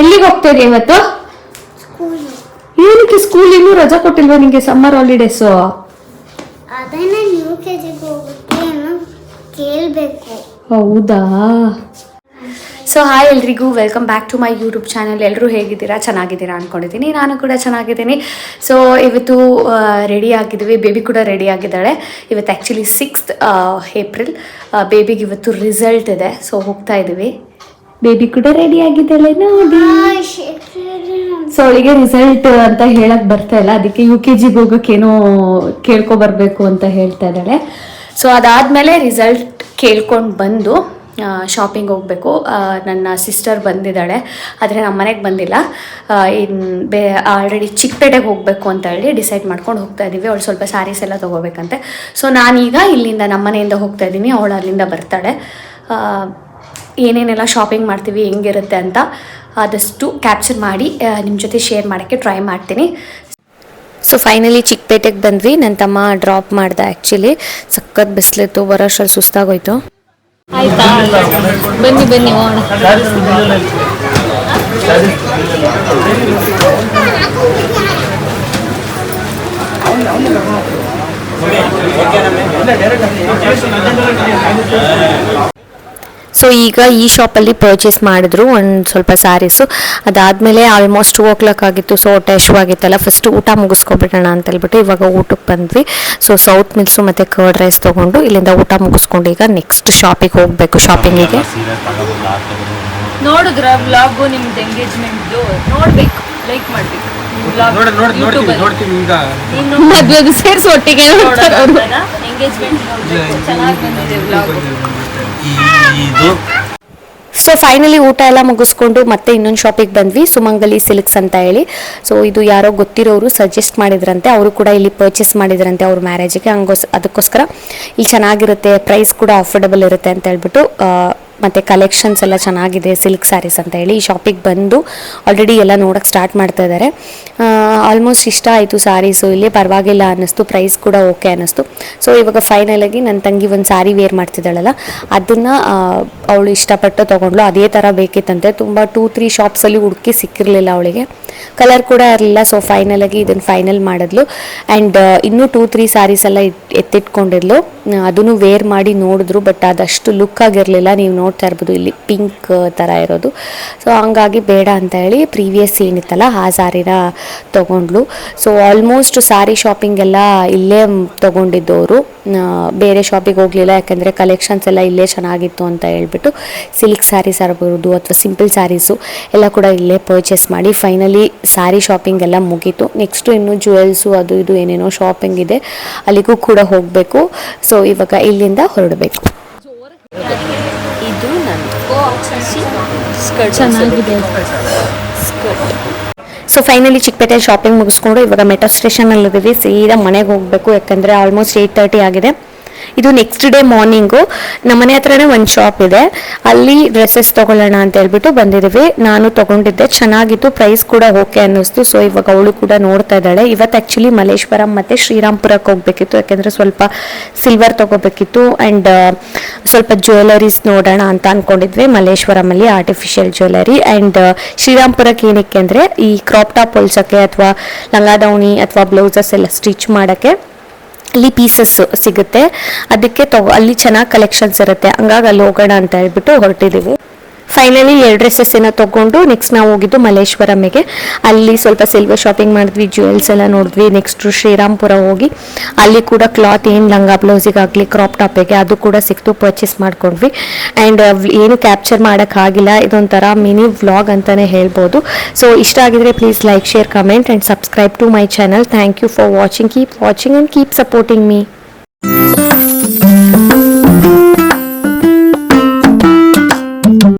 ಎಲ್ಲಿಗೆ ಹೋಗ್ತಾ ಇದೆಯಾ ಇವತ್ತು? ಸ್ಕೂಲ್. ಏನಕ್ಕೆ ಸ್ಕೂಲ್ ಇನ್ನು ರಜಾ ಕೊಟ್ಟಿಲ್ವಾ ನಿಂಗೆ ಸಮ್ಮರ್ ಹಾಲಿಡೇಸು ಅದೇ ನಾನು ಯು ಕೆ ಜಿಗೆ ಹೋಗುತ್ತೆ ಏನೋ ಕೇಳಬೇಕು. ಹೌದಾ? ಸೊ ಹಾಯ್ ಎಲ್ರಿಗೂ. Welcome back to my YouTube channel ಎಲ್ಲರೂ ಹೇಗಿದ್ದೀರಾ? ಚೆನ್ನಾಗಿದ್ದೀರಾ ಅಂದ್ಕೊಂಡಿದ್ದೀನಿ ನಾನು ಕೂಡ ಚೆನ್ನಾಗಿದ್ದೀನಿ. ಸೊ ಇವತ್ತು ರೆಡಿ ಆಗಿದ್ದೀವಿ ಬೇಬಿ ಕೂಡ ರೆಡಿ ಆಗಿದ್ದಾಳೆ. ಇವತ್ತು ಆ್ಯಕ್ಚುಲಿ ಸಿಕ್ಸ್ತ್ ಏಪ್ರಿಲ್ ಬೇಬಿಗೆ ಇವತ್ತು ರಿಸಲ್ಟ್ ಇದೆ. ಸೊ ಹೋಗ್ತಾ ಇದ್ದೀವಿ. ಬೇಬಿ ಕೂಡ ರೆಡಿ ಆಗಿದ್ದಾಳೆ, ನೋಡಿ. ಸೊ ಅವಳಿಗೆ ರಿಸಲ್ಟ್ ಅಂತ ಹೇಳಕ್ ಬರ್ತಾ ಇಲ್ಲ. ಅದಕ್ಕೆ ಯು ಕೆ ಜಿಗೆ ಹೋಗೋಕ್ಕೇನೋ ಕೇಳ್ಕೊ ಬರ್ಬೇಕು ಅಂತ ಹೇಳ್ತಾ ಇದ್ದಾಳೆ. ಸೊ ಅದಾದ್ಮೇಲೆ ರಿಸಲ್ಟ್ ಕೇಳ್ಕೊಂಡು ಬಂದು ಶಾಪಿಂಗ್ ಹೋಗಬೇಕು. ನನ್ನ ಸಿಸ್ಟರ್ ಬಂದಿದ್ದಾಳೆ. ಆದರೆ ನಮ್ಮ ಮನೆಗೆ ಬಂದಿಲ್ಲ. ಇನ್ನು ಬೇ ಆಲ್ರೆಡಿ ಚಿಕ್ಕಪೇಟೆಗೆ ಹೋಗಬೇಕು ಅಂತ ಹೇಳಿ ಡಿಸೈಡ್ ಮಾಡ್ಕೊಂಡು ಹೋಗ್ತಾ ಇದ್ದೀವಿ ಅವಳು ಸ್ವಲ್ಪ ಸ್ಯಾರೀಸ್ ಎಲ್ಲ ತೊಗೋಬೇಕಂತೆ. ಸೊ ನಾನೀಗ ಇಲ್ಲಿಂದ ನಮ್ಮ ಮನೆಯಿಂದ ಹೋಗ್ತಾ ಇದ್ದೀನಿ ಅವಳು ಅಲ್ಲಿಂದ ಬರ್ತಾಳೆ. ಏನೇನೆಲ್ಲ ಶಾಪಿಂಗ್ ಮಾಡ್ತೀವಿ ಹೆಂಗಿರುತ್ತೆ ಅಂತ ಆದಷ್ಟು ಕ್ಯಾಪ್ಚರ್ ಮಾಡಿ ನಿಮ್ಮ ಜೊತೆ ಶೇರ್ ಮಾಡೋಕ್ಕೆ ಟ್ರೈ ಮಾಡ್ತೀನಿ. ಸೊ ಫೈನಲಿ ಚಿಕ್ಕಪೇಟೆಗೆ ಬಂದ್ವಿ. ನನ್ನ ತಮ್ಮ ಡ್ರಾಪ್ ಮಾಡ್ದೆ ಆ್ಯಕ್ಚುಲಿ ಸಖತ್ ಬಿಸಿಲಿತ್ತು ಬರೋಷ್ಟರಲ್ಲಿ ಸುಸ್ತಾಗೋಯ್ತು. ಆಯ್ತಾ? ಬನ್ನಿ ಬನ್ನಿ ಹೋಗೋಣ. ಸೊ ಈಗ ಈ ಶಾಪಲ್ಲಿ ಪರ್ಚೇಸ್ ಮಾಡಿದ್ರು ಒಂದು ಸ್ವಲ್ಪ ಸ್ಯಾರೀಸು ಅದಾದಮೇಲೆ ಆಲ್ಮೋಸ್ಟ್ ಟೂ ಓ ಕ್ಲಾಕ್ ಆಗಿತ್ತು. ಸೊ ಹೊಟ್ಟೆ ಆಗಿತ್ತಲ್ಲ ಫಸ್ಟ್ ಊಟ ಮುಗಿಸ್ಕೊಬಿಡೋಣ ಅಂತ ಹೇಳ್ಬಿಟ್ಟು ಇವಾಗ ಊಟಕ್ಕೆ ಬಂದ್ವಿ. ಸೊ ಸೌತ್ ಮಿಲ್ಸು ಮತ್ತು ಕರ್ಡ್ ರೈಸ್ ತೊಗೊಂಡು ಇಲ್ಲಿಂದ ಊಟ ಮುಗಿಸ್ಕೊಂಡು ಈಗ ನೆಕ್ಸ್ಟ್ ಶಾಪಿಗೆ ಹೋಗಬೇಕು ಶಾಪಿಂಗಿಗೆ ನೋಡಿದ್ರ ವ್ಲಾಗು ನಿಮ್ದು ಎಂಗೇಜ್ಮೆಂಟ್ದು ನೋಡ್ಬೇಕು ಲೈಕ್ ಮಾಡ್ಬೇಕು. ಮದುವೆಗೆ ಸೇರಿಸಿ ಒಟ್ಟಿಗೆ ಎಂಗೇಜ್ಮೆಂಟ್ ಚೆನ್ನಾಗಿ ಬಂದಿದೆ ವ್ಲಾಗು ಇದು. ಸೊ ಫೈನಲಿ ಊಟ ಎಲ್ಲ ಮುಗಿಸ್ಕೊಂಡು ಮತ್ತೆ ಇನ್ನೊಂದು ಶಾಪಿಗೆ ಬಂದ್ವಿ, ಸುಮಂಗಲಿ ಸಿಲ್ಕ್ಸ್ ಅಂತ ಹೇಳಿ. ಸೊ ಇದು ಯಾರೋ ಗೊತ್ತಿರೋರು ಸಜೆಸ್ಟ್ ಮಾಡಿದ್ರಂತೆ, ಅವರು ಕೂಡ ಇಲ್ಲಿ ಪರ್ಚೇಸ್ ಮಾಡಿದ್ರಂತೆ ಅವ್ರ ಮ್ಯಾರೇಜಿಗೆ ಹಂಗೋಸ್ ಅದಕ್ಕೋಸ್ಕರ ಇಲ್ಲಿ ಚೆನ್ನಾಗಿರುತ್ತೆ ಪ್ರೈಸ್ ಕೂಡ ಅಫೋರ್ಡಬಲ್ ಇರುತ್ತೆ ಅಂತ ಹೇಳ್ಬಿಟ್ಟು ಮತ್ತೆ ಕಲೆಕ್ಷನ್ಸ್ ಎಲ್ಲ ಚೆನ್ನಾಗಿದೆ ಸಿಲ್ಕ್ ಸ್ಯಾರೀಸ್ ಅಂತ ಹೇಳಿ. ಈ ಶಾಪಿಗೆ ಬಂದು ಆಲ್ರೆಡಿ ಎಲ್ಲ ನೋಡೋಕ್ಕೆ ಸ್ಟಾರ್ಟ್ ಮಾಡ್ತಾ ಇದ್ದಾರೆ ಆಲ್ಮೋಸ್ಟ್ ಇಷ್ಟ ಆಯಿತು ಸ್ಯಾರೀಸು ಇಲ್ಲಿ. ಪರವಾಗಿಲ್ಲ ಅನ್ನಿಸ್ತು. ಪ್ರೈಸ್ ಕೂಡ ಓಕೆ ಅನ್ನಿಸ್ತು. ಸೊ ಇವಾಗ ಫೈನಲಾಗಿ ನನ್ನ ತಂಗಿ ಒಂದು ಸ್ಯಾರಿ ವೇರ್ ಮಾಡ್ತಿದ್ದಾಳಲ್ಲ, ಅದನ್ನು ಅವಳು ಇಷ್ಟಪಟ್ಟು ತೊಗೊಂಡ್ಲು ಅದೇ ಥರ ಬೇಕಿತ್ತಂತೆ. ತುಂಬ ಟೂ ತ್ರೀ ಶಾಪ್ಸಲ್ಲಿ ಹುಡುಕಿ ಸಿಕ್ಕಿರಲಿಲ್ಲ ಅವಳಿಗೆ. ಕಲರ್ ಕೂಡ ಇರಲಿಲ್ಲ. ಸೊ ಫೈನಲಾಗಿ ಇದನ್ನು ಫೈನಲ್ ಮಾಡಿದ್ಲು. ಆ್ಯಂಡ್ ಇನ್ನೂ ಟೂ ತ್ರೀ ಸ್ಯಾರೀಸ್ ಎಲ್ಲ ಎತ್ತಿಟ್ಕೊಂಡಿದ್ಲು. ಅದನ್ನು ವೇರ್ ಮಾಡಿ ನೋಡಿದ್ರು ಬಟ್ ಅದಷ್ಟು ಲುಕ್ ಆಗಿರಲಿಲ್ಲ. ನೀವು ನೋಡ್ತಾ ಇರ್ಬೋದು, ಇಲ್ಲಿ ಪಿಂಕ್ ಥರ ಇರೋದು. ಸೊ ಹಂಗಾಗಿ ಬೇಡ ಅಂತ ಹೇಳಿ ಪ್ರೀವಿಯಸ್ ಏನಿತ್ತಲ್ಲ, ಆ ಸಾರಿನ ತೊಗೊಂಡ್ಲು. ಸೊ ಆಲ್ಮೋಸ್ಟ್ ಸಾರಿ ಶಾಪಿಂಗ್ ಎಲ್ಲ ಇಲ್ಲೇ ತೊಗೊಂಡಿದ್ದವರು. ಬೇರೆ ಶಾಪಿಗೆ ಹೋಗಲಿಲ್ಲ, ಯಾಕಂದರೆ ಕಲೆಕ್ಷನ್ಸ್ ಎಲ್ಲ ಇಲ್ಲೇ ಚೆನ್ನಾಗಿತ್ತು ಅಂತ ಹೇಳ್ಬಿಟ್ಟು ಸಿಲ್ಕ್ ಸ್ಯಾರೀಸ್ ಆಗಿರ್ಬೋದು ಅಥವಾ ಸಿಂಪಲ್ ಸ್ಯಾರೀಸು ಎಲ್ಲ ಕೂಡ ಇಲ್ಲೇ ಪರ್ಚೇಸ್ ಮಾಡಿ ಫೈನಲಿ ಸ್ಯಾರಿ ಶಾಪಿಂಗ್ ಎಲ್ಲ ಮುಗೀತು. ನೆಕ್ಸ್ಟು ಇನ್ನು ಜುವೆಲ್ಸು ಅದು ಇದು ಏನೇನೋ ಶಾಪಿಂಗ್ ಇದೆ, ಅಲ್ಲಿಗೂ ಕೂಡ ಹೋಗಬೇಕು. ಸೊ ಇವಾಗ ಇಲ್ಲಿಂದ ಹೊರಡಬೇಕು. ಇದು ನನ್ನ ಚೆನ್ನಾಗಿದೆ. ಸೊ ಫೈನಲಿ ಚಿಕ್ಕಪೇಟೆ ಶಾಪಿಂಗ್ ಮುಗಿಸ್ಕೊಂಡು ಇವಾಗ ಮೆಟ್ರೋ ಇದ್ದೀವಿ ಸೀದಾ ಮನೆಗೆ ಹೋಗಬೇಕು ಯಾಕಂದ್ರೆ ಆಲ್ಮೋಸ್ಟ್ ಏಯ್ಟ್ ತರ್ಟಿ ಆಗಿದೆ. ಇದು ನೆಕ್ಸ್ಟ್ ಡೇ ಮಾರ್ನಿಂಗು ನಮ್ಮ ಮನೆ ಹತ್ರನೇ ಒಂದು ಶಾಪ್ ಇದೆ. ಅಲ್ಲಿ ಡ್ರೆಸ್ಸಸ್ ತೊಗೊಳ್ಳೋಣ ಅಂತ ಹೇಳ್ಬಿಟ್ಟು ಬಂದಿದ್ದೀವಿ ನಾನು ತೊಗೊಂಡಿದ್ದೆ. ಚೆನ್ನಾಗಿತ್ತು. ಪ್ರೈಸ್ ಕೂಡ ಓಕೆ ಅನ್ನಿಸ್ತು. ಸೊ ಇವಾಗ ಅವಳು ಕೂಡ ನೋಡ್ತಾ ಇದ್ದಾಳೆ. ಇವತ್ತು ಆ್ಯಕ್ಚುಲಿ ಮಲ್ಲೇಶ್ವರಂ ಮತ್ತು ಶ್ರೀರಾಮ್ಪುರಕ್ಕೆ ಹೋಗ್ಬೇಕಿತ್ತು. ಯಾಕೆಂದರೆ ಸ್ವಲ್ಪ ಸಿಲ್ವರ್ ತೊಗೋಬೇಕಿತ್ತು. ಆ್ಯಂಡ್ ಸ್ವಲ್ಪ ಜ್ಯುವೆಲರೀಸ್ ನೋಡೋಣ ಅಂತ ಅಂದ್ಕೊಂಡಿದ್ವಿ ಮಲ್ಲೇಶ್ವರಮಲ್ಲಿ ಆರ್ಟಿಫಿಷಿಯಲ್ ಜ್ಯುವೆಲರಿ ಆ್ಯಂಡ್ ಶ್ರೀರಾಮ್ಪುರಕ್ಕೆ ಏನಕ್ಕೆ ಅಂದರೆ ಈ ಕ್ರಾಪ್ ಟಾಪ್ ಹೊಲ್ಸೋಕ್ಕೆ ಅಥವಾ ಲಂಗಾದವಣಿ ಅಥವಾ ಬ್ಲೌಸಸ್ ಎಲ್ಲ ಸ್ಟಿಚ್ ಮಾಡೋಕ್ಕೆ ಅಲ್ಲಿ ಪೀಸಸ್ ಸಿಗುತ್ತೆ. ಅದಕ್ಕೆ ತಗೋ ಅಲ್ಲಿ ಚೆನ್ನಾಗಿ ಕಲೆಕ್ಷನ್ಸ್ ಇರುತ್ತೆ. ಹಂಗಾಗಿ ಅಲ್ಲಿ ಹೋಗೋಣ ಅಂತ ಹೇಳ್ಬಿಟ್ಟು ಹೊರಟಿದ್ದೀವಿ ಫೈನಲಿ ಎರಡು ಡ್ರೆಸ್ಸಸ್ ಏನೋ ತೊಗೊಂಡು ನೆಕ್ಸ್ಟ್ ನಾವು ಹೋಗಿದ್ದು ಮಲ್ಲೇಶ್ವರಮ್ಮಿಗೆ. ಅಲ್ಲಿ ಸ್ವಲ್ಪ ಸಿಲ್ವರ್ ಶಾಪಿಂಗ್ ಮಾಡಿದ್ವಿ ಜ್ಯುವೆಲ್ಸ್ ಎಲ್ಲ ನೋಡಿದ್ವಿ. ನೆಕ್ಸ್ಟ್ ಶ್ರೀರಾಮ್ಪುರ ಹೋಗಿ ಅಲ್ಲಿ ಕೂಡ ಕ್ಲಾತ್ ಏನು ಲಂಗ ಬ್ಲೌಸಿಗಾಗಲಿ ಕ್ರಾಪ್ ಟಾಪಿಗೆ ಅದು ಕೂಡ ಸಿಕ್ತು ಪರ್ಚೇಸ್ ಮಾಡ್ಕೊಂಡ್ವಿ. ಆ್ಯಂಡ್ ಏನು ಕ್ಯಾಪ್ಚರ್ ಮಾಡೋಕ್ಕಾಗಿಲ್ಲ ಇದೊಂಥರ ಮಿನಿ ವ್ಲಾಗ್ ಅಂತಲೇ ಹೇಳ್ಬೋದು. ಸೊ ಇಷ್ಟ ಆಗಿದ್ರೆ please like share comment and subscribe to my channel thank you for watching keep watching and keep supporting me